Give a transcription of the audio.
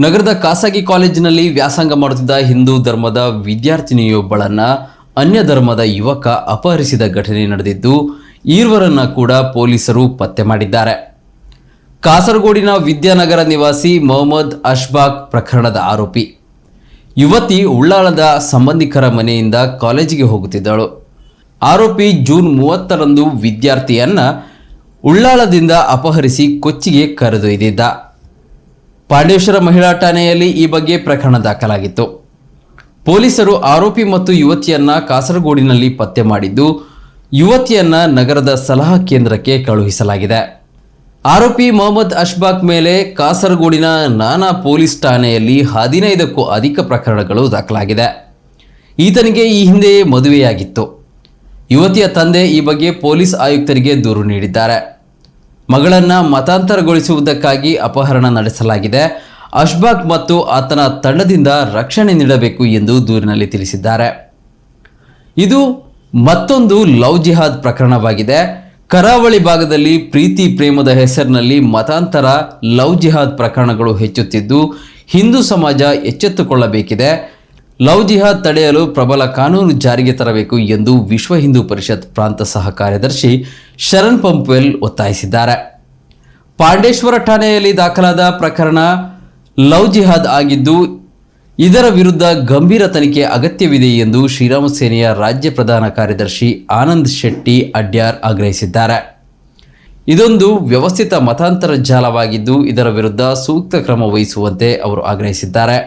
ನಗರದ ಖಾಸಗಿ ಕಾಲೇಜಿನಲ್ಲಿ ವ್ಯಾಸಂಗ ಮಾಡುತ್ತಿದ್ದ ಹಿಂದೂ ಧರ್ಮದ ವಿದ್ಯಾರ್ಥಿನಿಯೊಬ್ಬಳನ್ನ ಅನ್ಯ ಧರ್ಮದ ಯುವಕ ಅಪಹರಿಸಿದ ಘಟನೆ ನಡೆದಿದ್ದು, ಈರ್ವರನ್ನ ಕೂಡ ಪೊಲೀಸರು ಪತ್ತೆ ಮಾಡಿದ್ದಾರೆ. ಕಾಸರಗೋಡಿನ ವಿದ್ಯಾನಗರ ನಿವಾಸಿ ಮೊಹಮ್ಮದ್ ಅಶ್ಬಾಕ್ ಪ್ರಕರಣದ ಆರೋಪಿ. ಯುವತಿ ಉಳ್ಳಾಳದ ಸಂಬಂಧಿಕರ ಮನೆಯಿಂದ ಕಾಲೇಜಿಗೆ ಹೋಗುತ್ತಿದ್ದಳು. ಆರೋಪಿ ಜೂನ್ ಮೂವತ್ತರಂದು ವಿದ್ಯಾರ್ಥಿಯನ್ನ ಉಳ್ಳಾಳದಿಂದ ಅಪಹರಿಸಿ ಕೊಚ್ಚಿಗೆ ಕರೆದೊಯ್ದಿದ್ದ. ಪಾಂಡೇಶ್ವರ ಮಹಿಳಾ ಠಾಣೆಯಲ್ಲಿ ಈ ಬಗ್ಗೆ ಪ್ರಕರಣ ದಾಖಲಾಗಿತ್ತು. ಪೊಲೀಸರು ಆರೋಪಿ ಮತ್ತು ಯುವತಿಯನ್ನ ಕಾಸರಗೋಡಿನಲ್ಲಿ ಪತ್ತೆ ಮಾಡಿದ್ದು, ಯುವತಿಯನ್ನ ನಗರದ ಸಲಹಾ ಕೇಂದ್ರಕ್ಕೆ ಕಳುಹಿಸಲಾಗಿದೆ. ಆರೋಪಿ ಮೊಹಮ್ಮದ್ ಅಶ್ಬಾಕ್ ಮೇಲೆ ಕಾಸರಗೋಡಿನ ನಾನಾ ಪೊಲೀಸ್ ಠಾಣೆಯಲ್ಲಿ ಹದಿನೈದಕ್ಕೂ ಅಧಿಕ ಪ್ರಕರಣಗಳು ದಾಖಲಾಗಿದೆ. ಈತನಿಗೆ ಈ ಹಿಂದೆಯೇ ಮದುವೆಯಾಗಿತ್ತು. ಯುವತಿಯ ತಂದೆ ಈ ಬಗ್ಗೆ ಪೊಲೀಸ್ ಆಯುಕ್ತರಿಗೆ ದೂರು ನೀಡಿದ್ದಾರೆ. ಮಗಳನ್ನ ಮತಾಂತರಗೊಳಿಸುವುದಕ್ಕಾಗಿ ಅಪಹರಣ ನಡೆಸಲಾಗಿದೆ. ಅಶ್ಬಾಕ್ ಮತ್ತು ಆತನ ತಂಡದಿಂದ ರಕ್ಷಣೆ ನೀಡಬೇಕು ಎಂದು ದೂರಿನಲ್ಲಿ ತಿಳಿಸಿದ್ದಾರೆ. ಇದು ಮತ್ತೊಂದು ಲವ್ ಜಿಹಾದ್ ಪ್ರಕರಣವಾಗಿದೆ. ಕರಾವಳಿ ಭಾಗದಲ್ಲಿ ಪ್ರೀತಿ ಪ್ರೇಮದ ಹೆಸರಿನಲ್ಲಿ ಮತಾಂತರ ಲವ್ ಜಿಹಾದ್ ಪ್ರಕರಣಗಳು ಹೆಚ್ಚುತ್ತಿದ್ದು, ಹಿಂದೂ ಸಮಾಜ ಎಚ್ಚೆತ್ತುಕೊಳ್ಳಬೇಕಿದೆ. ಲವ್ ಜಿಹಾದ್ ತಡೆಯಲು ಪ್ರಬಲ ಕಾನೂನು ಜಾರಿಗೆ ತರಬೇಕು ಎಂದು ವಿಶ್ವ ಹಿಂದೂ ಪರಿಷತ್ ಪ್ರಾಂತ ಸಹ ಕಾರ್ಯದರ್ಶಿ ಶರಣ್ ಪಂಪ್ವೆಲ್ ಒತ್ತಾಯಿಸಿದ್ದಾರೆ. ಪಾಂಡೇಶ್ವರ ಠಾಣೆಯಲ್ಲಿ ದಾಖಲಾದ ಪ್ರಕರಣ ಲವ್ ಜಿಹಾದ್ ಆಗಿದ್ದು, ಇದರ ವಿರುದ್ಧ ಗಂಭೀರ ತನಿಖೆ ಅಗತ್ಯವಿದೆ ಎಂದು ಶ್ರೀರಾಮ ಸೇನೆಯ ರಾಜ್ಯ ಪ್ರಧಾನ ಕಾರ್ಯದರ್ಶಿ ಆನಂದ್ ಶೆಟ್ಟಿ ಅಡ್ಯಾರ್ ಆಗ್ರಹಿಸಿದ್ದಾರೆ. ಇದೊಂದು ವ್ಯವಸ್ಥಿತ ಮತಾಂತರ ಜಾಲವಾಗಿದ್ದು, ಇದರ ವಿರುದ್ಧ ಸೂಕ್ತ ಕ್ರಮ ವಹಿಸುವಂತೆ ಅವರು ಆಗ್ರಹಿಸಿದ್ದಾರೆ.